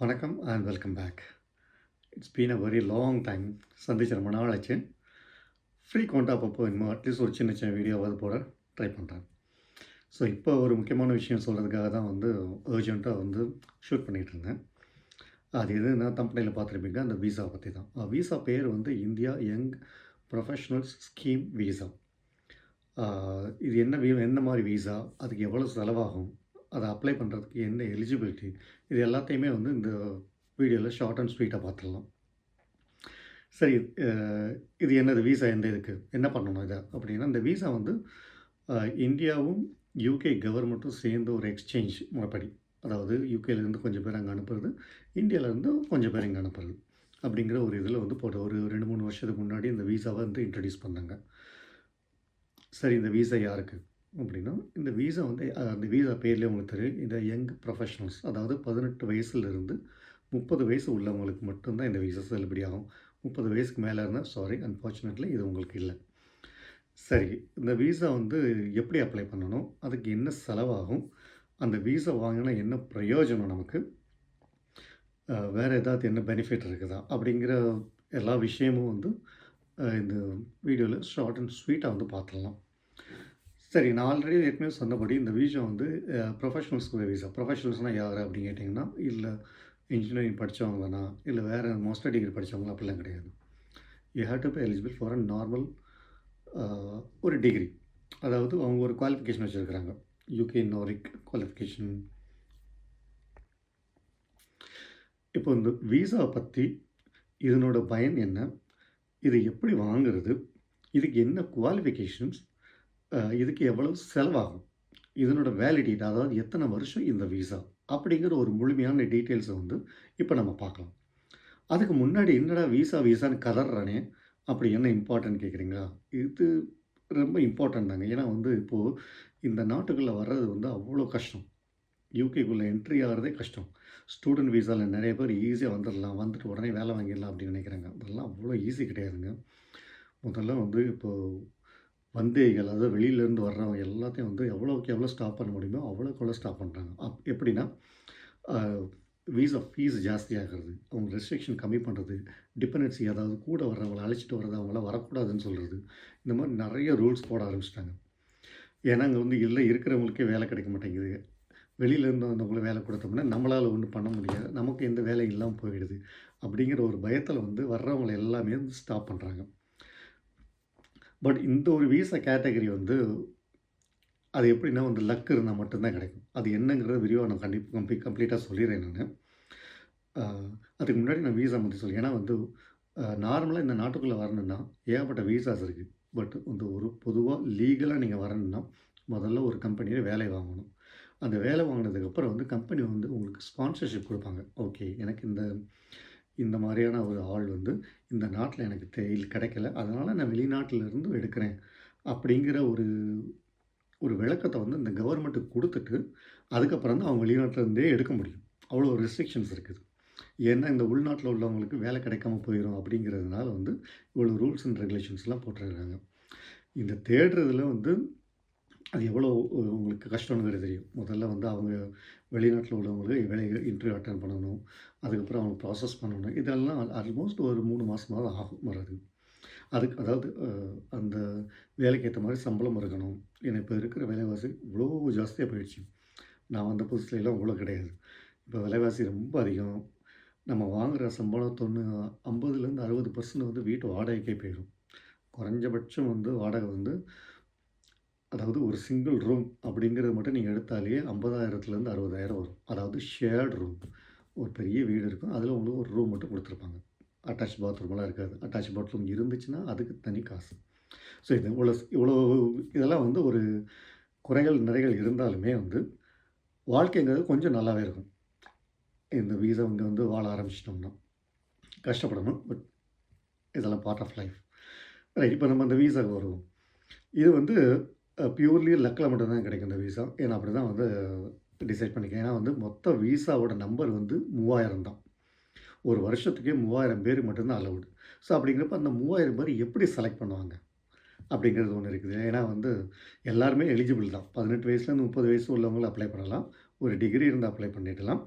வணக்கம் and welcome back it's been a very long time சந்திச்சு ரொம்ப நாள் ஆச்சு. ஃப்ரீ கவுண்ட் அப்பப்போ இன்னும் அட்லீஸ்ட் ஒரு சின்ன சின்ன வீடியோவாவது போட ட்ரை பண்ணுறேன் ஸோ இப்போ ஒரு முக்கியமான விஷயம் சொல்கிறதுக்காக தான் வந்து அர்ஜென்ட்டாக வந்து ஷூட் பண்ணிகிட்டு இருந்தேன். அது நான் தம்பனையில் பார்த்துருப்பீங்க. அந்த விசா பற்றி தான். வீசா பேர் வந்து India young professionals scheme visa இது என்ன வீ என்ன மாதிரி விசா அதுக்கு எவ்வளோ செலவாகும்? அதை அப்ளை பண்ணுறதுக்கு என்ன எலிஜிபிலிட்டி இது எல்லாத்தையுமே வந்து இந்த வீடியோவில் ஷார்ட் அண்ட் ஸ்வீட்டாக பார்த்துடலாம். சரி இது என்னது? வீசா எந்த இதுக்கு? என்ன பண்ணணும் இதை? அப்படின்னா இந்த வீசா வந்து இந்தியாவும் யூகே கவர்மெண்ட்டும் சேர்ந்து ஒரு எக்ஸ்சேஞ்ச் முறைப்படி. அதாவது யூகேலேருந்து கொஞ்சம் பேர் அங்கே அனுப்புறது இந்தியாவிலேருந்து கொஞ்சம் பேர் இங்கே அனுப்புறது அப்படிங்கிற ஒரு இதில் வந்து போட்ட ஒரு ரெண்டு மூணு வருஷத்துக்கு முன்னாடி இந்த வீசாவை வந்து இன்ட்ரடியூஸ் பண்ணாங்க. சரி இந்த விசா யாருக்கு? அப்படின்னா இந்த வீசா வந்து அந்த வீசா பேர்லேயே உங்களுக்கு தெரியும். இந்த யங் ப்ரொஃபஷனல்ஸ் அதாவது பதினெட்டு வயசுலேருந்து முப்பது வயசு உள்ளவங்களுக்கு மட்டும்தான் இந்த வீசா செல்லுபடி ஆகும். முப்பது வயசுக்கு மேலே இருந்தால் சாரி அன்ஃபார்ச்சுனேட்லி இது உங்களுக்கு இல்லை. சரி இந்த வீசா வந்து எப்படி அப்ளை பண்ணணும்? அதுக்கு என்ன செலவாகும்? அந்த வீசா வாங்கினா என்ன பிரயோஜனம் நமக்கு? வேறு ஏதாவது என்ன பெனிஃபிட் இருக்குதா? அப்படிங்கிற எல்லா விஷயமும் வந்து இந்த வீடியோவில் ஷார்ட் அண்ட் ஸ்வீட்டாக வந்து பார்த்துடலாம். சரி நான் ஆல்ரெடி ஏற்கனவே சொன்னபடி இந்த வீசா வந்து ப்ரொஃபஷனல்ஸ்க்கு வீசா ப்ரொஃபஷனல்ஸ்னால் யார் அப்படின்னு கேட்டிங்கன்னா இல்லை இன்ஜினியரிங் படித்தவங்க இல்லை வேறு மாஸ்டர் டிகிரி படித்தவங்களா அப்படிலாம் கிடையாது. You have to be eligible for a normal ஒரு டிகிரி அதாவது அவங்க ஒரு குவாலிஃபிகேஷன் வச்சுருக்கிறாங்க. யூகே நாரிக் குவாலிஃபிகேஷன் இப்போ இந்த வீசா பற்றி இதனோட பயன் என்ன? இது எப்படி வாங்குறது? இதுக்கு என்ன குவாலிஃபிகேஷன்ஸ் இதுக்கு எவ்வளவு செலவாகும்? இதனோட வேலிடிட்டி அதாவது எத்தனை வருஷம் இந்த விசா அப்படிங்கிற ஒரு முழுமையான டீட்டெயில்ஸை வந்து இப்போ நம்ம பார்க்கலாம். அதுக்கு முன்னாடி என்னடா வீசா வீசான்னு கதறானே? அப்படி என்ன இம்பார்ட்டன்ட் கேட்குறீங்களா இது ரொம்ப இம்பார்ட்டன்ட் தாங்க. ஏன்னா வந்து இப்போது இந்த நாட்டுக்குள்ளே வர்றது வந்து அவ்வளோ கஷ்டம். யூகேக்குள்ளே என்ட்ரி ஆகிறதே கஷ்டம். ஸ்டூடெண்ட் விசாவில் நிறைய பேர் ஈஸியாக வந்துடலாம். வந்துட்டு உடனே வேலை வாங்கிடலாம் அப்படின்னு நினைக்கிறாங்க. அதெல்லாம் அவ்வளோ ஈஸி கிடையாதுங்க. முதல்ல வந்து இப்போது வந்தேகள் அதாவது வெளியிலேருந்து வர்றவங்க எல்லாத்தையும் வந்து எவ்வளோக்கு எவ்வளோ ஸ்டாப் பண்ண முடியுமோ அவ்வளோக்கு எவ்வளோ ஸ்டாப் பண்ணுறாங்க அப் எப்படின்னா வீசா ஃபீஸ் ஜாஸ்தியாகிறது அவங்க ரெஸ்ட்ரிக்ஷன் கம்மி பண்ணுறது டிபெண்டன்சி அதாவது கூட வர்றவங்களை அழைச்சிட்டு வர்றது அவங்களாம் வரக்கூடாதுன்னு சொல்கிறது இந்த மாதிரி நிறைய ரூல்ஸ் போட ஆரம்பிச்சிட்டாங்க. ஏன்னா அங்கே வந்து இல்லை இருக்கிறவங்களுக்கே வேலை கிடைக்க மாட்டேங்குது. வெளியிலேருந்து வந்தவங்கள வேலை கொடுத்தோம்னா நம்மளால் ஒன்றும் பண்ண முடியாது நமக்கு எந்த வேலையும் இல்லாமல் போயிடுது அப்படிங்கிற ஒரு பயத்தில் வந்து வர்றவங்களை எல்லாமே வந்து ஸ்டாப் பண்ணுறாங்க பட் இந்த ஒரு வீசா கேட்டகரி வந்து அது எப்படின்னா வந்து லக் இருந்தால் மட்டும்தான் கிடைக்கும். அது என்னங்கிறத விரிவாக நான் கண்டிப்பாக கம்ப்ளீ கம்ப்ளீட்டாக சொல்லிடுறேன் நான். அதுக்கு முன்னாடி நான் வீசா பற்றி சொல்லி ஏன்னா வந்து நார்மலாக இந்த நாட்டுக்குள்ளே வரணுன்னா ஏகப்பட்ட வீசாஸ் இருக்குது பட் வந்து ஒரு பொதுவாக லீகலாக நீங்கள் வரணுன்னா முதல்ல ஒரு கம்பெனியில் வேலை வாங்கணும். அந்த வேலை வாங்கினதுக்கப்புறம் வந்து கம்பெனி வந்து உங்களுக்கு ஸ்பான்சர்ஷிப் கொடுப்பாங்க. ஓகே எனக்கு இந்த இந்த மாதிரியான ஒரு ஆள் வந்து இந்த நாட்டில் எனக்கு தெரியல கிடைக்கல. அதனால் நான் வெளிநாட்டிலிருந்து எடுக்கிறேன் அப்படிங்கிற ஒரு ஒரு விளக்கத்தை வந்து இந்த கவர்மெண்ட்டுக்கு கொடுத்துட்டு அதுக்கப்புறம் தான் அவங்க வெளிநாட்டிலேருந்தே எடுக்க முடியும். அவ்வளோ ரெஸ்ட்ரிக்ஷன்ஸ் இருக்குது. ஏன்னா இந்த உள்நாட்டில் உள்ளவங்களுக்கு வேலை கிடைக்காம போயிடும் அப்படிங்கிறதுனால வந்து இவ்வளோ ரூல்ஸ் அண்ட் ரெகுலேஷன்ஸ்லாம் போட்டிருக்காங்க இந்த தேடுறதுல வந்து அது எவ்வளோ உங்களுக்கு கஷ்டம்னு தெரியும். முதல்ல வந்து அவங்க வெளிநாட்டில் உள்ளவங்களுக்கு வேலை இன்டர்வியூ அட்டன் பண்ணணும். அதுக்கப்புறம் அவங்க ப்ராசஸ் பண்ணணும். இதெல்லாம் ஆல்மோஸ்ட் ஒரு மூணு மாதமாவது ஆகும் வர்றது. அதுக்கு அதாவது அந்த வேலைக்கு ஏற்ற மாதிரி சம்பளம் இருக்கணும். ஏன்னா இப்போ இருக்கிற விலைவாசி இவ்வளோ ஜாஸ்தியாக போயிடுச்சு. நான் வந்த புதுசுல எல்லாம் இவ்வளோ கிடையாது. இப்போ விலைவாசி ரொம்ப அதிகம். நம்ம வாங்குகிற சம்பளம் ஐம்பதுலேருந்து அறுபது பர்சன்ட் வந்து வீட்டு வாடகைக்கே போயிடும். குறைஞ்சபட்சம் வந்து வாடகை வந்து அதாவது ஒரு சிங்கிள் ரூம் அப்படிங்கிறது மட்டும் நீங்கள் எடுத்தாலே ஐம்பதாயிரத்துலேருந்து அறுபதாயிரம் வரும். அதாவது ஷேர்டு ரூம் ஒரு பெரிய வீடு இருக்கும். அதில் உங்களுக்கு ஒரு ரூம் மட்டும் கொடுத்துருப்பாங்க. அட்டாச் பாத்ரூம்லாம் இருக்காது. அட்டாச் பாத்ரூம் இருந்துச்சுன்னா அதுக்கு தனி காசு. ஸோ இது இவ்வளோ இவ்வளோ இதெல்லாம் வந்து ஒரு குறைகள் நிறைகள் இருந்தாலுமே வந்து வாழ்க்கைங்கிறது கொஞ்சம் நல்லாவே இருக்கும். இந்த வீசா இங்கே வந்து வாழ ஆரம்பிச்சிட்டோம்னா கஷ்டப்படணும். பட் இதெல்லாம் பார்ட் ஆஃப் லைஃப் ரைட் இப்போ நம்ம அந்த வீசாவுக்கு வருவோம். இது வந்து பியூர்லி லக்கில் மட்டும்தான் கிடைக்கும் இந்த விசா ஏன்னா அப்படி தான் வந்து டிசைட் பண்ணிக்க ஏன்னா வந்து மொத்த விசாவோட நம்பர் வந்து மூவாயிரம் தான். ஒரு வருஷத்துக்கே மூவாயிரம் பேர் மட்டும்தான் அலவுடு ஸோ அப்படிங்கிறப்ப அந்த மூவாயிரம் பேர் எப்படி செலக்ட் பண்ணுவாங்க? அப்படிங்கிறது ஒன்று இருக்குது. ஏன்னா வந்து எல்லாருமே எலிஜிபிள் தான். பதினெட்டு வயசுலேருந்து முப்பது வயசு உள்ளவங்களும் அப்ளை பண்ணலாம். ஒரு டிகிரி இருந்து அப்ளை பண்ணிடலாம்.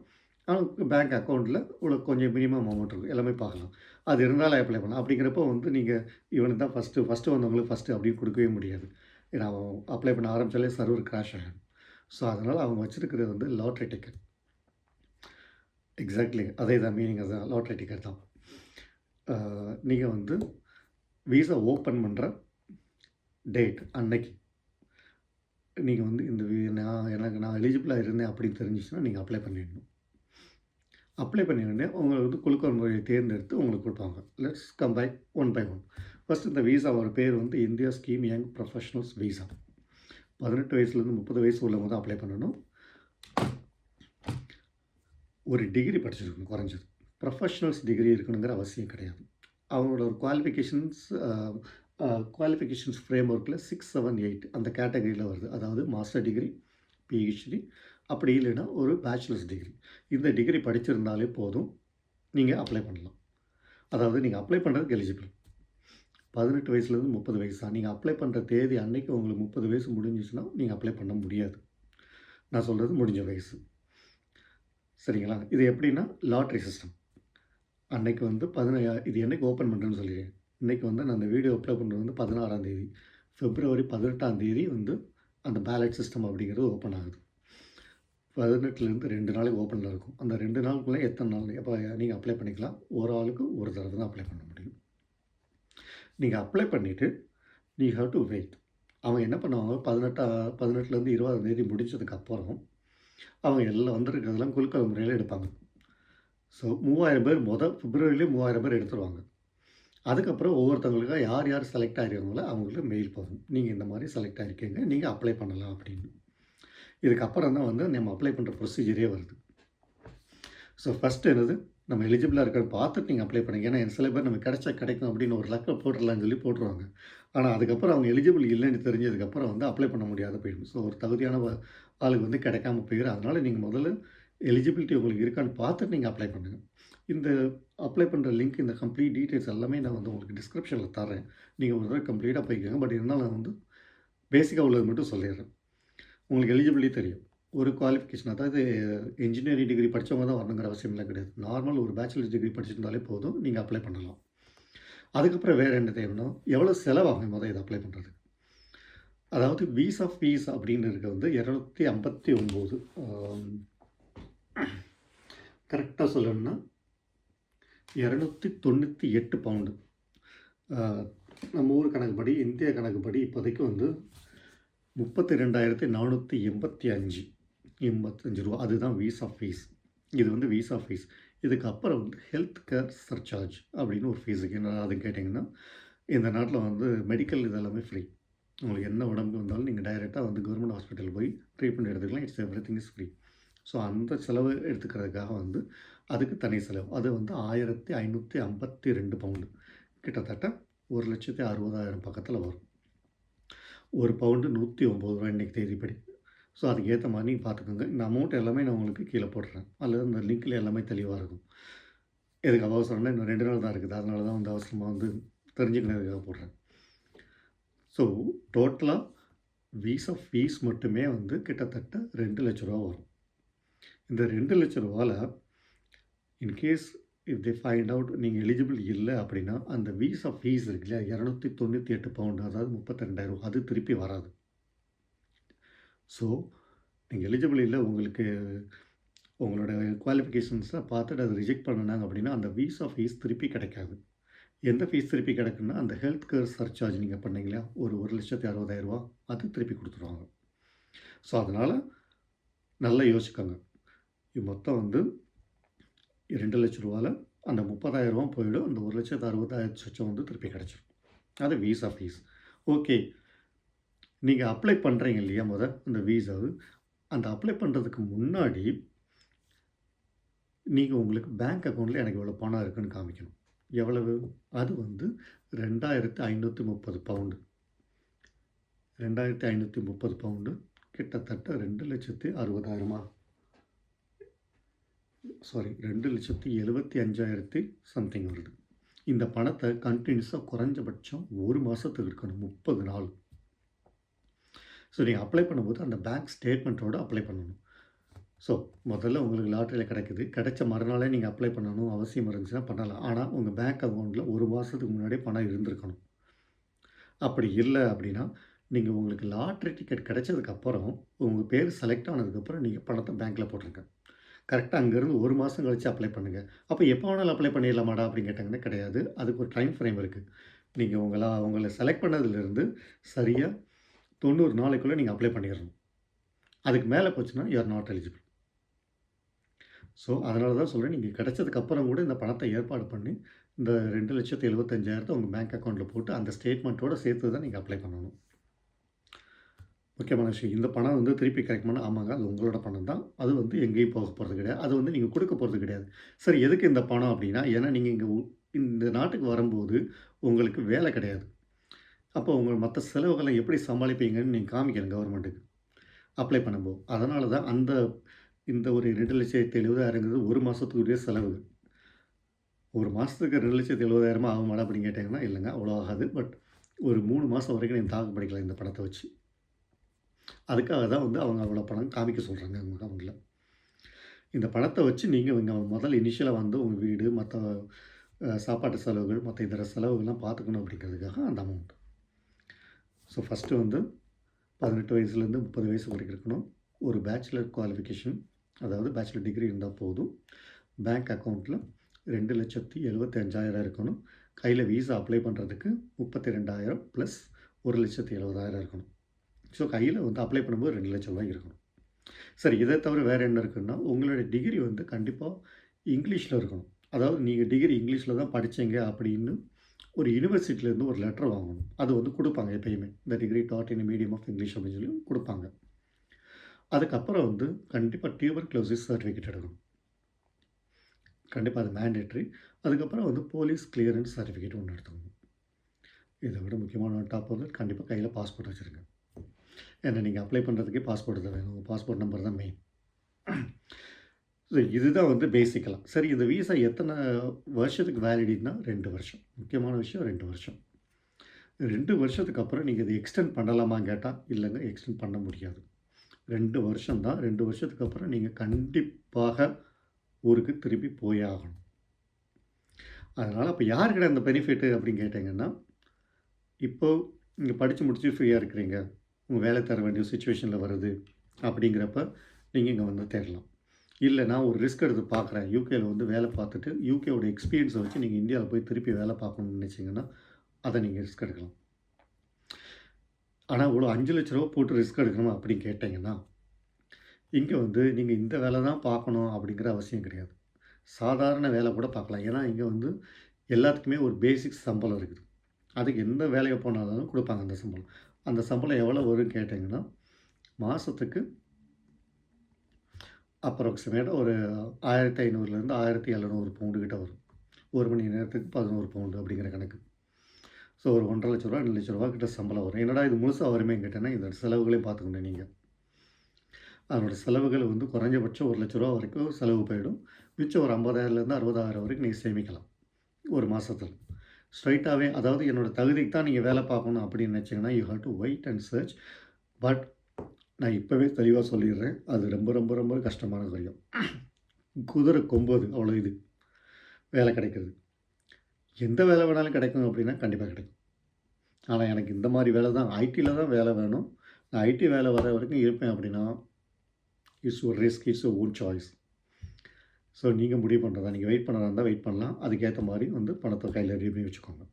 ஆனால் பேங்க் அக்கௌண்ட்டில் உள்ள கொஞ்சம் மினிமம் அமௌண்ட் இருக்கும் எல்லாமே பார்க்கலாம். அது இருந்தாலும் அப்ளை பண்ணலாம். அப்படிங்கிறப்போ வந்து நீங்கள் இவனுக்கு தான் ஃபஸ்ட்டு ஃபஸ்ட்டு வந்தவங்களுக்கு ஃபஸ்ட்டு அப்படின்னு கொடுக்கவே முடியாது. ஏன்னா அவன் அப்ளை பண்ண ஆரம்பித்தாலே சர்வர் கிராஷ் ஆகும் ஸோ அதனால் அவங்க வச்சுருக்கிறது வந்து லாட்ரி டிக்கெட் எக்ஸாக்ட்லி அதே தான் மீனிங் அதுதான் லாட்ரி டிக்கெட் தான் நீங்கள் வந்து விசா ஓப்பன் பண்ணுற டேட் அன்னைக்கு நீங்கள் வந்து இந்த வி- நான் எனக்கு நான் எலிஜிபிளாக இருந்தேன் அப்படின்னு தெரிஞ்சிச்சுன்னா நீங்கள் அப்ளை பண்ணிடணும். அப்ளை பண்ணிடுங்க உங்களுக்கு வந்து குழுக்கள் முறையை தேர்ந்தெடுத்து உங்களுக்கு கொடுப்பாங்க. Let's come by one by one first இந்த விசாவோட பேர் வந்து India scheme young professionals visa பதினெட்டு வயசுலேருந்து முப்பது வயசு உள்ளவங்க தான் அப்ளை பண்ணணும். ஒரு டிகிரி படிச்சிருக்கணும் குறைஞ்சது. ப்ரொஃபஷனல்ஸ் டிகிரி இருக்கணுங்கிற அவசியம் கிடையாது. அவங்களோட ஒரு குவாலிஃபிகேஷன்ஸ் குவாலிஃபிகேஷன்ஸ் ஃப்ரேம் ஒர்க்கில் சிக்ஸ் செவன் எயிட் அந்த கேட்டகரியில் வருது. அதாவது மாஸ்டர் டிகிரி பிஹெச்டி அப்படி இல்லைன்னா ஒரு பேச்சுலர்ஸ் டிகிரி இந்த டிகிரி படிச்சிருந்தாலே போதும். நீங்கள் அப்ளை பண்ணலாம். அதாவது நீங்கள் அப்ளை பண்ணுறதுக்கு எலிஜிபிள் பதினெட்டு வயசுலேருந்து முப்பது வயசு. தான் நீங்கள் அப்ளை பண்ணுற தேதி அன்னைக்கு உங்களுக்கு முப்பது வயசு முடிஞ்சிச்சுன்னா நீங்கள் அப்ளை பண்ண முடியாது. நான் சொல்கிறது முடிஞ்ச வயசு. சரிங்களா? இது எப்படின்னா லாட்ரி சிஸ்டம் அன்னைக்கு வந்து பதினையா இது என்றைக்கு ஓப்பன் பண்ணுறேன்னு சொல்லிடுறேன். இன்றைக்கி வந்து நான் அந்த வீடியோ அப்ளை பண்ணுறது வந்து பதினாறாம் தேதி. பிப்ரவரி பதினெட்டாம் தேதி வந்து அந்த பேலட் சிஸ்டம் அப்படிங்கிறது ஓப்பன் ஆகுது. பதினெட்டுலேருந்து ரெண்டு நாளைக்கு ஓப்பனில் இருக்கும். அந்த ரெண்டு நாளுக்குள்ளே எத்தனை நாள் எப்போ நீங்கள் அப்ளை பண்ணிக்கலாம். ஒரு ஆளுக்கு ஒரு தடவை தான் அப்ளை பண்ண முடியும். நீங்கள் அப்ளை பண்ணிவிட்டு நீ ஹவ் டு வெயிட் அவங்க என்ன பண்ணுவாங்க பதினெட்டா பதினெட்டுலேருந்து இருபதாம் தேதி முடிச்சதுக்கு அப்புறம் அவங்க எல்லாம் வந்திருக்கிறதெல்லாம் குழுக்கள் முறையில் எடுப்பாங்க. ஸோ மூவாயிரம் பேர் மொதல் பிப்ரவரியிலே மூவாயிரம் பேர் எடுத்துருவாங்க. அதுக்கப்புறம் ஒவ்வொருத்தவங்களுக்காக யார் யார் செலக்ட் ஆகிருக்காங்களோ அவங்களுக்கு மெயில் போகும். நீங்கள் இந்த மாதிரி செலக்ட் ஆகிருக்கீங்க நீங்கள் அப்ளை பண்ணலாம் அப்படின்னு. இதுக்கப்புறம் தான் வந்து நம்ம அப்ளை பண்ணுற ப்ரொசீஜரே வருது. ஸோ ஃபஸ்ட்டு என்னது? நம்ம எலிஜிபிளாக இருக்கிற பார்த்துட்டு நீங்கள் அப்ளை பண்ணுங்க. ஏன்னா சில பேர் நம்ம கிடைச்சா கிடைக்கும் அப்படின்னு ஒரு லக்கை போட்டுடலான்னு சொல்லி போட்டுருவாங்க. ஆனால் அதுக்கப்புறம் அவங்க எலிஜிபிள் இல்லைன்னு தெரிஞ்சதுக்கப்புறம் வந்து அப்ளை பண்ண முடியாத போயிடும். ஸோ ஒரு தகுதியான ஆளுக்கு வந்து கிடைக்காம போயிடும் அதனால் நீங்கள் முதல்ல எலிஜிபிலிட்டி உங்களுக்கு இருக்கான்னு பார்த்துட்டு நீங்கள் அப்ளை பண்ணுங்கள் இந்த அப்ளை பண்ணுற லிங்க் இந்த கம்ப்ளீட் டீட்டெயில்ஸ் எல்லாமே நான் வந்து உங்களுக்கு டிஸ்கிரிப்ஷனில் தரேன் நீங்கள் ஒரு தடவை கம்ப்ளீட்டாக போய்க்கோங்க. பட் இருந்தாலும் நான் வந்து பேசிக்காக உள்ளது மட்டும் சொல்லிடுறேன். உங்களுக்கு எலிஜிபிலிட்டி தெரியும். ஒரு குவாலிஃபிகேஷன் அதாவது இன்ஜினியரிங் டிகிரி படித்தவங்க தான் வரணுங்கிற அவசியம்லாம் கிடையாது. நார்மல் ஒரு பேச்சுலர்ஸ் டிகிரி படிச்சிருந்தாலே போதும் நீங்கள் அப்ளை பண்ணலாம். அதுக்கப்புறம் வேறு என்ன தேவைன்னா எவ்வளோ செலவாகும் முதல் இதை அப்ளை பண்ணுறதுக்கு அதாவது வீசா ஃபீஸ் அப்படின்னு இருக்க வந்து இரநூத்தி ஐம்பத்தி ஒம்பது கரெக்டாக சொல்லணும்னா இரநூத்தி தொண்ணூற்றி எட்டு பவுண்டு நம்ம ஊர் கணக்குப்படி இந்திய கணக்குப்படி இப்போதைக்கு வந்து முப்பத்தி ரெண்டாயிரத்தி நானூற்றி எண்பத்தி அஞ்சு. எண்பத்தஞ்சு ரூபா. அதுதான் விசா ஃபீஸ் இது வந்து விசா ஃபீஸ் இதுக்கு அப்புறம் வந்து ஹெல்த் கேர் சர்சார்ஜ் அப்படின்னு ஒரு ஃபீஸுக்கு என்ன அது கேட்டிங்கன்னா இந்த நாட்டில் வந்து மெடிக்கல் இதெல்லாமே ஃப்ரீ உங்களுக்கு என்ன உடம்பு வந்தாலும் நீங்கள் டைரெக்டாக வந்து கவர்மெண்ட் ஹாஸ்பிட்டல் போய் ட்ரீட்மெண்ட் எடுத்துக்கலாம். It's everything is free so அந்த செலவு எடுத்துக்கிறதுக்காக வந்து அதுக்கு தனி செலவு. அது வந்து ஆயிரத்தி ஐநூற்றி ஐம்பத்தி ரெண்டு பவுண்டு கிட்டத்தட்ட ஒரு லட்சத்தி அறுபதாயிரம் பக்கத்தில் வரும். ஒரு பவுண்டு நூற்றி ஒம்பது ரூபா இன்றைக்கி தேதிப்படி. ஸோ அதுக்கு ஏற்ற மாதிரி நீங்கள் பார்த்துக்கோங்க. இந்த அமௌண்ட் எல்லாமே நான் உங்களுக்கு கீழே போடுறேன் அல்லது இந்த லிங்க்கில் எல்லாமே தெளிவாக இருக்கும். எதுக்கு அவசரம்னா இன்னும் ரெண்டு நாள் தான் இருக்குது. அதனால தான் வந்து அவசரமாக வந்து தெரிஞ்சுக்கணுக்காக போடுறேன். ஸோ டோட்டலாக விசா ஃபீஸ் மட்டுமே வந்து கிட்டத்தட்ட ரெண்டு லட்ச ரூபா வரும். இந்த ரெண்டு லட்ச ரூபாவில் in case if they find out நீங்கள் எலிஜிபிள் இல்லை அப்படின்னா அந்த விசா ஃபீஸ் இருக்கு இல்லையா? இரநூத்தி தொண்ணூற்றி எட்டு பவுண்டு அதாவது முப்பத்தி ரெண்டாயிரம் அது திருப்பி வராது. ஸோ நீங்கள் எலிஜிபிள் இல்லை உங்களுக்கு உங்களோட குவாலிஃபிகேஷன்ஸை பார்த்துட்டு அதை ரிஜெக்ட் பண்ணினாங்க அப்படின்னா அந்த வீசா ஃபீஸ் திருப்பி கிடைக்காது. எந்த ஃபீஸ் திருப்பி கிடைக்குன்னா அந்த ஹெல்த் கேர் சர்சார்ஜ் நீங்கள் பண்ணீங்களா? ஒரு ஒரு லட்சத்தி அறுபதாயிரம் ரூபா அது திருப்பி கொடுத்துருவாங்க. ஸோ அதனால் நல்லா யோசிக்கோங்க. இது மொத்தம் வந்து ரெண்டு லட்ச ரூபாவில் அந்த முப்பதாயிரரூபா போயிடும். அந்த ஒரு லட்சத்து அறுபதாயிரம் லட்சம் வந்து திருப்பி கிடச்சிரும். அது வீசா ஃபீஸ் ஓகே நீங்கள் அப்ளை பண்ணுறீங்க இல்லையா முத அந்த வீசாவு அந்த அப்ளை பண்ணுறதுக்கு முன்னாடி நீங்கள் உங்களுக்கு பேங்க் அக்கௌண்ட்டில் எனக்கு இவ்வளோ பணம் இருக்குன்னு காமிக்கணும். எவ்வளவு? அது வந்து ரெண்டாயிரத்து ஐநூற்றி முப்பது பவுண்டு ரெண்டாயிரத்தி ஐநூற்றி முப்பது பவுண்டு கிட்டத்தட்ட ரெண்டு லட்சத்தி அறுபதாயிரமா? சாரி ரெண்டு லட்சத்தி எழுபத்தி அஞ்சாயிரத்தி சம்திங் வருது. இந்த பணத்தை கண்டினியூஸாக குறைஞ்சபட்சம் ஒரு மாதத்துக்கு இருக்கணும் முப்பது நாள். ஸோ நீங்கள் அப்ளை பண்ணும்போது அந்த பேங்க் ஸ்டேட்மெண்ட்டோடு அப்ளை பண்ணணும். ஸோ முதல்ல உங்களுக்கு லாட்டரியில் கிடைக்குது. கிடைச்ச மறுநாளே நீங்கள் அப்ளை பண்ணணும். அவசியம் இருந்துச்சுன்னா பண்ணலாம். ஆனால் உங்கள் பேங்க் அக்கௌண்ட்டில் ஒரு மாதத்துக்கு முன்னாடியே பணம் இருந்திருக்கணும். அப்படி இல்லை அப்படின்னா நீங்கள் உங்களுக்கு லாட்ரி டிக்கெட் கிடைச்சதுக்கப்புறம் உங்கள் பேர் செலக்ட் ஆனதுக்கப்புறம் நீங்கள் பணத்தை பேங்க்கில் போட்டிருங்க. கரெக்டாக அங்கேருந்து ஒரு மாதம் கழித்து அப்ளை பண்ணுங்கள் அப்போ எப்போ வேணாலும் அப்ளை பண்ணிடலாமாடா அப்படின்னு கேட்டாங்கன்னா கிடையாது. அதுக்கு ஒரு டைம் ஃப்ரேம் இருக்குது நீங்கள் உங்களா உங்களை செலக்ட் பண்ணதுலேருந்து சரியாக தொண்ணூறு நாளைக்குள்ளே நீங்கள் அப்ளை பண்ணிடணும் அதுக்கு மேலே போச்சுன்னா யூஆர் நாட் எலிஜிபிள் ஸோ அதனால தான் சொல்கிறேன் நீங்கள் கிடைச்சதுக்கப்புறம் கூட இந்த பணத்தை ஏற்பாடு பண்ணி இந்த ரெண்டு லட்சத்து எழுபத்தஞ்சாயிரத்தை உங்கள் பேங்க் அக்கௌண்ட்டில் போட்டு அந்த ஸ்டேட்மெண்ட்டோடு சேர்த்து தான் நீங்கள் அப்ளை பண்ணணும். முக்கியமான விஷயம் இந்த பணம் வந்து திருப்பி கிடைக்குமானா ஆமாங்க அது உங்களோட பணம் தான். அது வந்து எங்கேயும் போக போகிறது கிடையாது. அது வந்து நீங்கள் கொடுக்க போகிறது கிடையாது. சரி எதுக்கு இந்த பணம் அப்படின்னா ஏன்னா நீங்கள் இங்கே இந்த நாட்டுக்கு வரும்போது உங்களுக்கு வேலை கிடையாது. அப்போ உங்கள் மற்ற செலவுகளை எப்படி சமாளிப்பீங்கன்னு நீங்கள் காமிக்கணும் கவர்மெண்ட்டுக்கு அப்ளை பண்ணும்போது. அதனால தான் அந்த இந்த ஒரு ரெண்டு லட்சத்தி எழுபதாயிரங்கிறது ஒரு மாதத்துக்குரிய செலவு ஒரு மாதத்துக்கு ரெண்டு லட்சத்தி எழுபதாயிரமா ஆகுமாடா அப்படின்னு கேட்டிங்கன்னா இல்லைங்க அவ்வளோ ஆகாது. பட் ஒரு மூணு மாதம் வரைக்கும் நீங்கள் தாக்கு படிக்கலாம் இந்த பணத்தை வச்சு. அதுக்காக தான் வந்து அவங்க அவ்வளோ பணம் காமிக்க சொல்கிறாங்க அவங்க அவங்கள இந்த பணத்தை வச்சு நீங்கள் இங்கே முதல்ல இனிஷியலாக வந்து உங்கள் வீடு மற்ற சாப்பாட்டு செலவுகள் மற்ற இதர செலவுகள்லாம் பார்த்துக்கணும் அப்படிங்கிறதுக்காக அந்த அமௌண்ட் ஸோ ஃபஸ்ட்டு வந்து பதினெட்டு வயசுலேருந்து முப்பது வயசு வரைக்கும் இருக்கணும். ஒரு பேச்சுலர் குவாலிஃபிகேஷன் அதாவது பேச்சுலர் டிகிரி இருந்தால் போதும். பேங்க் அக்கௌண்ட்டில் ரெண்டு லட்சத்தி எழுபத்தி அஞ்சாயிரம் இருக்கணும். கையில் வீசா அப்ளை பண்ணுறதுக்கு முப்பத்தி ரெண்டாயிரம் ப்ளஸ் ஒரு லட்சத்தி எழுபதாயிரம் இருக்கணும். ஸோ கையில் வந்து அப்ளை பண்ணும்போது ரெண்டு லட்சம் ரூபாய் இருக்கணும். சரி இதை தவிர வேறு என்ன இருக்குன்னா உங்களுடைய டிகிரி வந்து கண்டிப்பாக இங்கிலீஷில் இருக்கணும். அதாவது நீங்கள் டிகிரி இங்கிலீஷில் தான் படித்தீங்க அப்படின்னு ஒரு யூனிவர்சிட்டிலேருந்து ஒரு லெட்டர் வாங்கணும். அது வந்து கொடுப்பாங்க எப்பயுமே. இந்த degree dot in medium of English அப்படின்னு சொல்லி கொடுப்பாங்க. அதுக்கப்புறம் வந்து கண்டிப்பாக டியூபர் க்ளோசிஸ் சர்டிஃபிகேட் எடுக்கணும். கண்டிப்பாக அது மேண்டேட்ரி அதுக்கப்புறம் வந்து போலீஸ் கிளியரன்ஸ் சர்டிஃபிகேட் ஒன்று எடுத்துக்கணும். இதை விட முக்கியமான டாப் வந்து கண்டிப்பாக கையில் பாஸ்போர்ட் வச்சுருங்க. ஏன்னா நீங்கள் அப்ளை பண்ணுறதுக்கே பாஸ்போர்ட் தான் வேணும். உங்கள் பாஸ்போர்ட் நம்பர் தான் மெயின் இதுதான் வந்து பேசிக்கலாம் சரி இந்த வீசா எத்தனை வருஷத்துக்கு வேலிடின்னா ரெண்டு வருஷம். முக்கியமான விஷயம் ரெண்டு வருஷம். ரெண்டு வருஷத்துக்கு அப்புறம் நீங்கள் இதை எக்ஸ்டெண்ட் பண்ணலாமான்னு கேட்டால் இல்லைங்க எக்ஸ்டெண்ட் பண்ண முடியாது. ரெண்டு வருஷம் தான். ரெண்டு வருஷத்துக்கு அப்புறம் நீங்கள் கண்டிப்பாக ஊருக்கு திருப்பி போயே ஆகணும். அதனால் அப்போ யாருக்கிட்ட அந்த பெனிஃபிட்டு அப்படின்னு கேட்டிங்கன்னா இப்போது நீங்கள் படித்து முடிச்சு ஃப்ரீயாக இருக்கிறீங்க. உங்கள் வேலை தர வேண்டிய சுச்சுவேஷனில் வருது. அப்படிங்கிறப்ப நீங்கள் இங்கே வந்து தேடலாம். இல்லை நான் ஒரு ரிஸ்க் எடுத்து பார்க்குறேன் யூகேயில் வந்து வேலை பார்த்துட்டு யூகேவோட எக்ஸ்பீரியன்ஸை வச்சு நீங்கள் இந்தியாவில் போய் திருப்பி வேலை பார்க்கணும்னு நினச்சிங்கன்னா அதை நீங்கள் ரிஸ்க் எடுக்கலாம். ஆனால் இவ்வளோ அஞ்சு லட்ச ரூபா போட்டு ரிஸ்க் எடுக்கணும் அப்படின்னு கேட்டிங்கன்னா இங்கே வந்து நீங்கள் இந்த வேலை தான் பார்க்கணும் அப்படிங்கிற அவசியம் கிடையாது. சாதாரண வேலை கூட பார்க்கலாம். ஏன்னா இங்கே வந்து எல்லாத்துக்குமே ஒரு பேசிக் சம்பளம் இருக்குது. அதுக்கு எந்த வேலையை போனாலும் கொடுப்பாங்க அந்த சம்பளம். அந்த சம்பளம் எவ்வளோ வரும் கேட்டிங்கன்னா மாதத்துக்கு அப்ராக்சிமேட்டாக ஒரு ஆயிரத்தி ஐநூறுலேருந்து ஆயிரத்தி எழுநூறு பவுண்டு கிட்ட வரும். ஒரு மணி நேரத்துக்கு பதினோரு பவுண்டு அப்படிங்கிற கணக்கு. ஸோ ஒரு ஒன்றரை லட்ச ரூபா ரெண்டு லட்ச ரூபா கிட்ட சம்பளம் வரும். என்னடா இது முழுசாக வருமே கேட்டேன்னா இந்த செலவுகளையும் பார்த்துக்கணும் நீங்கள் அதனோட செலவுகள் வந்து குறைஞ்சபட்சம் ஒரு லட்ச ரூபா வரைக்கும் செலவு போயிடும். மிச்சம் ஒரு ஐம்பதாயிரம்லேருந்து அறுபதாயிரம் வரைக்கும் நீங்கள் சேமிக்கலாம். ஒரு மாதத்தில் ஸ்ட்ரைட்டாகவே அதாவது என்னோடய தகுதிக்கு தான் நீங்கள் வேலை பார்க்கணும் அப்படின்னு நினச்சிங்கன்னா you have to wait and search but நான் இப்போவே தெளிவாக சொல்லிடுறேன். அது ரொம்ப ரொம்ப ரொம்ப கஷ்டமான காரியம். குதிரை கொம்போது அவ்வளோ இது. வேலை கிடைக்கிறது. எந்த வேலை வேணாலும் கிடைக்கும் அப்படின்னா கண்டிப்பாக கிடைக்கும். ஆனால் எனக்கு இந்த மாதிரி வேலை தான். ஐடியில் தான் வேலை வேணும். நான் ஐடி வேலை வர வரைக்கும் இருப்பேன் அப்படின்னா இட்ஸ் ஒரு risk its own choice so நீங்கள் முடிவு பண்ணுறதா நீங்கள் வெயிட் பண்ணுறதா இருந்தால் வெயிட் பண்ணலாம். அதுக்கேற்ற மாதிரி வந்து பணத்தை கையில் ரெடி பண்ணி வச்சுக்கோங்க.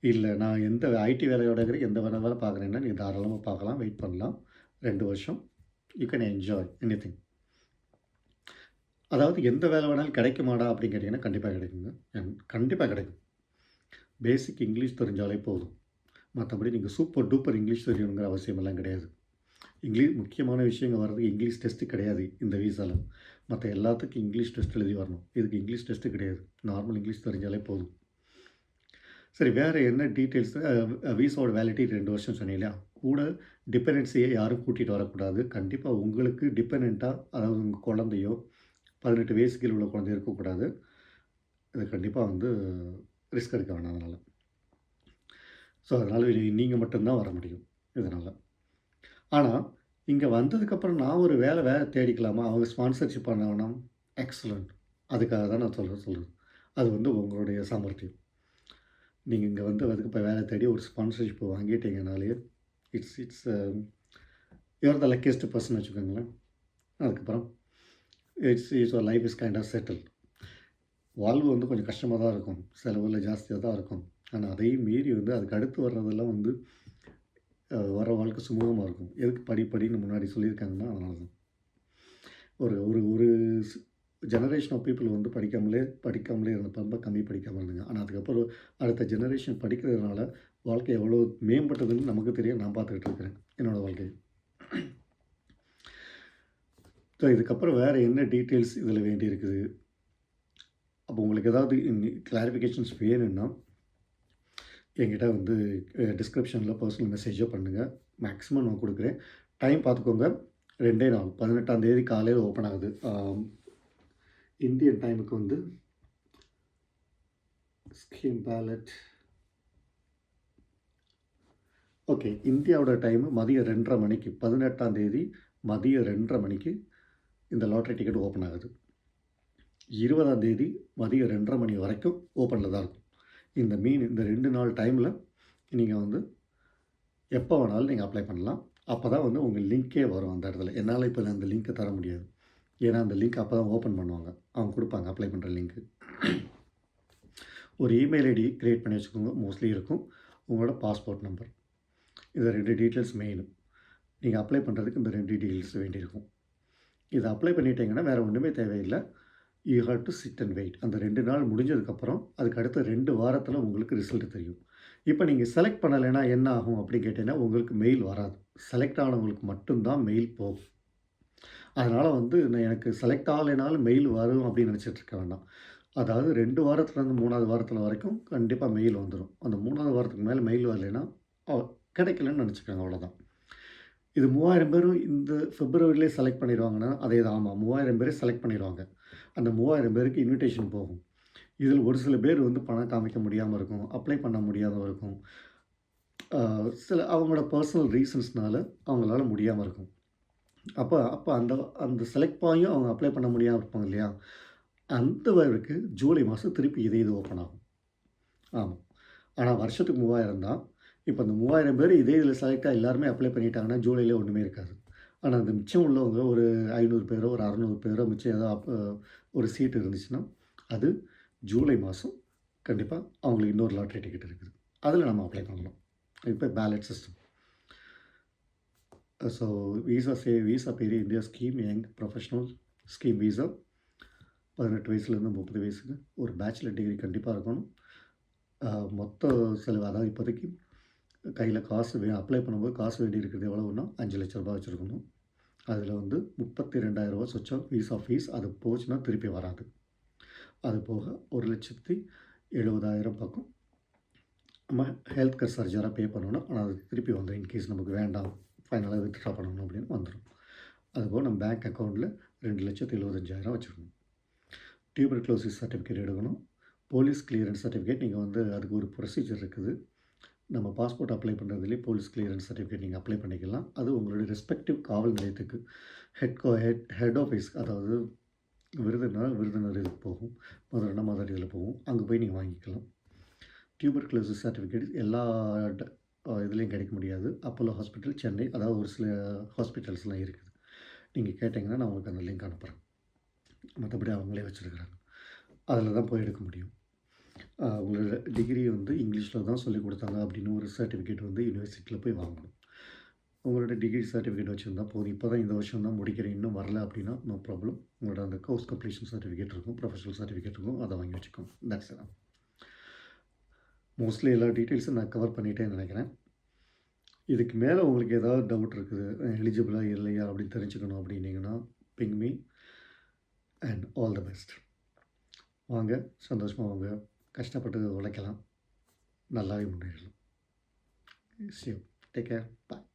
இல்லை நான் எந்த ஐடி வேலையோட இருக்கிற எந்த வேலை வேலை பார்க்குறேன்னா நீங்கள் தாராளமாக பார்க்கலாம் வெயிட் பண்ணலாம். ரெண்டு வருஷம். You can enjoy anything அதாவது எந்த வேலை வேணாலும் கிடைக்குமாடா அப்படின்னு கேட்டிங்கன்னா கண்டிப்பாக கிடைக்குங்க. கண்டிப்பாக கிடைக்கும். பேசிக் இங்கிலீஷ் தெரிஞ்சாலே போதும். மற்றபடி நீங்கள் சூப்பர் டூப்பர் இங்கிலீஷ் தெரியணுங்கிற அவசியமெல்லாம் கிடையாது. இங்கிலீஷ் முக்கியமான விஷயங்கள் வர்றதுக்கு இங்கிலீஷ் டெஸ்ட்டு கிடையாது இந்த வீசாவில் மற்ற எல்லாத்துக்கும் இங்கிலீஷ் டெஸ்ட் எழுதி வரணும். இதுக்கு இங்கிலீஷ் டெஸ்ட்டு கிடையாது. நார்மல் இங்கிலீஷ் தெரிஞ்சாலே போதும். சரி வேறு என்ன டீட்டெயில்ஸ் வீசாவோட வேலிட்டி ரெண்டு வருஷம் சொன்னீங்களா கூட டிபெண்டன்சியை யாரும் கூட்டிகிட்டு வரக்கூடாது. கண்டிப்பாக உங்களுக்கு டிபெண்ட்டாக அதாவது உங்கள் குழந்தையோ பதினெட்டு வயசுக்கு உள்ள குழந்தை இருக்கக்கூடாது. இது கண்டிப்பாக வந்து ரிஸ்க் எடுக்க வேணாம் அதனால். ஸோ அதனால் நீங்கள் மட்டும்தான் வர முடியும் இதனால். ஆனால் இங்கே வந்ததுக்கப்புறம் நான் ஒரு வேலை வேலை தேடிக்கலாமா? அவங்க ஸ்பான்சர்ஷிப் பண்ண வேணாம். எக்ஸலண்ட் அதுக்காக தான் நான் சொல்ல சொல்கிறேன் அது வந்து உங்களுடைய சாமர்த்தியம். நீங்கள் இங்கே வந்து அதுக்கு இப்போ வேலை தேடி ஒரு sponsorship வாங்கிட்டீங்கனாலே it's it's your the luckiest person வச்சுக்கோங்களேன். அதுக்கப்புறம் it's it's life is kind of settle வாழ்வு வந்து கொஞ்சம் கஷ்டமாக தான் இருக்கும். செலவில் ஜாஸ்தியாக தான் இருக்கும். ஆனால் அதையும் மீறி வந்து அதுக்கு அடுத்து வர்றதெல்லாம் வந்து வர வாழ்க்கை சுமூகமாக இருக்கும். எதுக்கு படிப்படின்னு முன்னாடி சொல்லியிருக்காங்கன்னா அதனால தான் ஒரு ஒரு ஒரு ஜெனரேஷன் ஆஃப் பீப்புள் வந்து படிக்காமலே படிக்காமலே இருந்த ரொம்ப கம்மி படிக்காமல் இருந்தாங்க ஆனால் அதுக்கப்புறம் அடுத்த ஜெனரேஷன் படிக்கிறதுனால வாழ்க்கை எவ்வளோ மேம்பட்டதுன்னு நமக்கு தெரியும் நான் பார்த்துக்கிட்டு இருக்கிறேன். என்னோடய வாழ்க்கை. ஸோ இதுக்கப்புறம் வேறு என்ன டீட்டெயில்ஸ் இதில் வேண்டி இருக்குது அப்போ உங்களுக்கு ஏதாவது கிளாரிஃபிகேஷன்ஸ் வேணும்னா என்கிட்ட வந்து டிஸ்கிரிப்ஷனில் பர்சனல் மெசேஜோ பண்ணுங்கள் மேக்ஸிமம் நான் கொடுக்குறேன். டைம் பார்த்துக்கோங்க. ரெண்டே நாள் பதினெட்டாம் தேதி காலையில் ஓப்பன் ஆகுது. இந்தியன் டைமுக்கு வந்து ஸ்கீம் பேலட் ஓகே இந்தியாவோட டைம் மதியம் ரெண்டரை மணிக்கு பதினெட்டாம் தேதி மதியம் ரெண்டரை மணிக்கு இந்த லாட்ரி டிக்கெட் ஓப்பன் ஆகுது. இருபதாம் தேதி மதியம் ரெண்டரை மணி வரைக்கும் ஓப்பனில் தான் இருக்கும். இந்த மீன் இந்த ரெண்டு நாள் டைமில் நீங்கள் வந்து எப்போ வேணாலும் நீங்கள் அப்ளை பண்ணலாம். அப்போ தான் வந்து உங்கள் லிங்க்கே வரும் அந்த இடத்துல. என்னால் இப்போ அந்த லிங்க்கை தர முடியாது. ஏன்னா அந்த லிங்க் அப்போ தான் ஓப்பன் பண்ணுவாங்க. அவங்க கொடுப்பாங்க அப்ளை பண்ணுற லிங்க்கு ஒரு இமெயில் ஐடி க்ரியேட் பண்ணி வச்சுக்கோங்க. மோஸ்ட்லி இருக்கும். உங்களோட பாஸ்போர்ட் நம்பர் இது ரெண்டு டீட்டெயில்ஸ் மெயின் நீங்கள் அப்ளை பண்ணுறதுக்கு இந்த ரெண்டு டீட்டெயில்ஸ் வேண்டியிருக்கும். இதை அப்ளை பண்ணிட்டீங்கன்னா வேறு ஒன்றுமே தேவையில்லை. You have to sit and wait அந்த ரெண்டு நாள் முடிஞ்சதுக்கப்புறம் அதுக்கு அடுத்த ரெண்டு வாரத்தில் உங்களுக்கு ரிசல்ட் தெரியும். இப்போ நீங்கள் செலக்ட் பண்ணலைன்னா என்ன ஆகும் அப்படின்னு கேட்டிங்கன்னா உங்களுக்கு மெயில் வராது. செலக்ட் ஆனவங்களுக்கு மட்டும்தான் மெயில் போகும். அதனால் வந்து நான் எனக்கு செலக்ட் ஆகலைனாலும் மெயில் வரும் அப்படின்னு நினச்சிட்டு இருக்க வேண்டாம். அதாவது ரெண்டு வாரத்துலேருந்து மூணாவது வாரத்தில் வரைக்கும் கண்டிப்பாக மெயில் வந்துடும் அந்த மூணாவது வாரத்துக்கு மேலே மெயில் வரலைன்னா கிடைக்கலன்னு நினச்சிக்கோங்க அவ்வளோதான் இது மூவாயிரம் பேரும் இந்த பிப்ரவரியிலே செலக்ட் பண்ணிடுவாங்கன்னா அதே தான். ஆமாம் மூவாயிரம் பேரே செலக்ட் பண்ணிடுவாங்க. அந்த மூவாயிரம் பேருக்கு இன்விடேஷன் போகும். இதில் ஒரு சில பேர் வந்து பணம் காமிக்க முடியாமல் இருக்கும் அப்ளை பண்ண முடியாமல் இருக்கும். சில அவங்களோட பர்சனல் ரீசன்ஸ்னால அவங்களால முடியாமல் இருக்கும். அப்போ அப்போ அந்த அந்த செலக்ட் பாயும் அவங்க அப்ளை பண்ண முடியாமல் இருப்பாங்க இல்லையா? அந்த பேருக்கு ஜூலை மாதம் திருப்பி இதே இது ஓப்பன் ஆகும். ஆமாம் ஆனால் வருஷத்துக்கு மூவாயிரம் தான். இப்போ அந்த மூவாயிரம் பேர் இதே இதில் செலக்டாக எல்லாருமே அப்ளை பண்ணிட்டாங்கன்னா ஜூலையில் ஒன்றுமே இருக்காது. ஆனால் அந்த மிச்சம் உள்ளவங்க ஒரு ஐநூறு பேரோ ஒரு அறநூறு பேரோ மிச்சம் ஏதோ ஒரு சீட்டு இருந்துச்சுன்னா அது ஜூலை மாதம் கண்டிப்பாக அவங்களுக்கு இன்னொரு லாட்ரி டிக்கெட் இருக்குது. அதில் நம்ம அப்ளை பண்ணலாம். இப்போ ballot system so visa say visa பேர் India scheme young professional scheme visa பதினெட்டு வயசுலேருந்து முப்பது வயசுக்கு ஒரு பேச்சுலர் டிகிரி கண்டிப்பாக இருக்கணும். மொத்த செலவு அதாவது இப்போதைக்கு கையில் காசு வே அப்ளை பண்ணும்போது காசு வேண்டி இருக்கிறது எவ்வளோன்னா அஞ்சு லட்ச ரூபாய் வச்சுருக்கணும். அதில் வந்து முப்பத்தி ரெண்டாயிரரூபா சொச்சம் விசா ஃபீஸ் அது போச்சுன்னா திருப்பி வராது. அது போக ஒரு லட்சத்தி எழுபதாயிரம் பக்கம் நம்ம ஹெல்த் கேர் சர்ஜராக பே பண்ணணும். ஆனால் அது திருப்பி வந்து இன்கேஸ் நமக்கு வேண்டாம். ஃபைனலாக வித்ட்ரா பண்ணணும் அப்படின்னு வந்துடும் அதுபோல் நம்ம பேங்க் அக்கௌண்ட்டில் ரெண்டு லட்சத்து எழுபத்தஞ்சாயிரம் வச்சுருக்கணும். டியூபர் க்ளோசிஸ் சர்டிஃபிகேட் எடுக்கணும். போலீஸ் கிளியரன்ஸ் சர்டிஃபிகேட் நீங்கள் வந்து அதுக்கு ஒரு ப்ரொசீஜர் இருக்குது. நம்ம பாஸ்போர்ட் அப்ளை பண்ணுறதுலேயே போலீஸ் கிளியரன்ஸ் சர்டிஃபிகேட் நீங்கள் அப்ளை பண்ணிக்கலாம். அது உங்களுடைய ரெஸ்பெக்டிவ் காவல் நிலையத்துக்கு head go head head office அதாவது விருதுநர் விருதுநர் இதுக்கு போகும். மதுரைனா மதுரை இதில் போகும். அங்கே போய் நீங்கள் வாங்கிக்கலாம். டியூபர் க்ளோசிஸ் சர்டிஃபிகேட் எல்லா ட- இதுலேயும் கிடைக்க முடியாது. அப்போலோ ஹாஸ்பிட்டல் சென்னை அதாவது ஒரு சில ஹாஸ்பிட்டல்ஸ்லாம் இருக்குது. நீங்கள் கேட்டிங்கன்னா நான் உங்களுக்கு அந்த லிங்க் அனுப்புகிறேன் மற்றபடி அவங்களே வச்சுருக்குறாங்க. அதில் தான் போய் எடுக்க முடியும். உங்களோட டிகிரி வந்து இங்கிலீஷில் தான் சொல்லி கொடுத்தாங்க அப்படின்னு ஒரு சர்டிஃபிகேட் வந்து யூனிவர்சிட்டியில் போய் வாங்கணும். உங்களோட டிகிரி சர்டிஃபிகேட் வச்சுருந்தா போதும். இப்போ தான் இந்த வருஷம் தான் முடிக்கிறேன். இன்னும் வரல அப்படின்னா நோ ப்ராப்ளம் உங்களோட அந்த கோர்ஸ் கம்ப்ளீஷன் சர்டிஃபிகேட் இருக்கும் ப்ரொஃபஷனல் சர்டிஃபிகேட் இருக்கும் அதை வாங்கி வச்சுக்கோங்க. தட்ஸ் எல்லாம் மோஸ்ட்லி எல்லா டீட்டெயில்ஸும் நான் கவர் பண்ணிட்டேன்னு நினைக்கிறேன். இதுக்கு மேலே உங்களுக்கு ஏதாவது டவுட் இருக்குது எலிஜிபிளாக இல்லையா அப்படின்னு தெரிஞ்சுக்கணும் அப்படின்னீங்கன்னா ping me and all the best வாங்க சந்தோஷமாக வாங்க. கஷ்டப்பட்டு உழைக்கலாம். நல்லாவே முன்னேறலாம். C take care bye